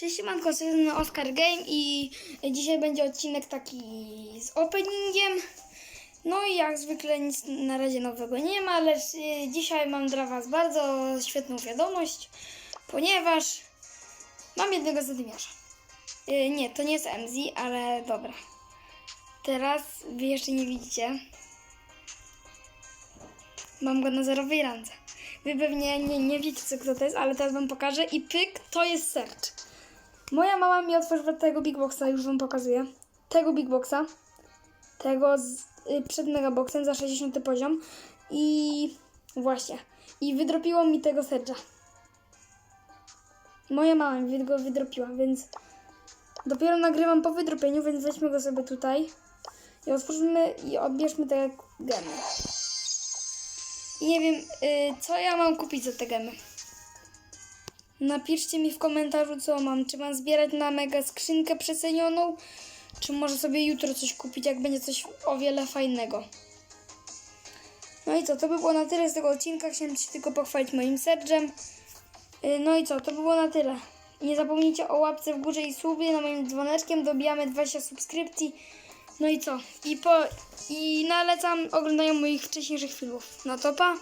Cześć, manko, z Oscar Game i dzisiaj będzie odcinek taki z openingiem. No i jak zwykle nic na razie nowego nie ma, lecz y, dzisiaj mam dla Was bardzo świetną wiadomość, ponieważ mam jednego zadymiarza. Y, Nie, to nie jest MZ, ale dobra. Teraz Wy jeszcze nie widzicie. Mam go na zerowej randze. Wy pewnie nie, nie wiecie, co kto to jest, ale teraz Wam pokażę i pyk, to jest Search. Moja mama mi otworzyła tego Big Boxa, już Wam pokazuję. Tego Big Boxa. Tego z, y, przed Megaboxem za 60 poziom. I właśnie. I wydropiło mi tego Serge'a. Moja mama mi go wydropiła, więc dopiero nagrywam po wydropieniu, więc weźmy go sobie tutaj. I otwórzmy i odbierzmy te gemy. I nie wiem, y, co ja mam kupić za te gemy. Napiszcie mi w komentarzu, co mam. Czy mam zbierać na mega skrzynkę przecenioną, czy może sobie jutro coś kupić, jak będzie coś o wiele fajnego. No i co, to by było na tyle z tego odcinka. Chciałem się tylko pochwalić moim serdzem. Yy, No i co, to by było na tyle. Nie zapomnijcie o łapce w górze i subie na moim dzwoneczkiem. Dobijamy 20 subskrypcji. No i co? I, po, i nalecam oglądają moich wcześniejszych filmów. No to pa!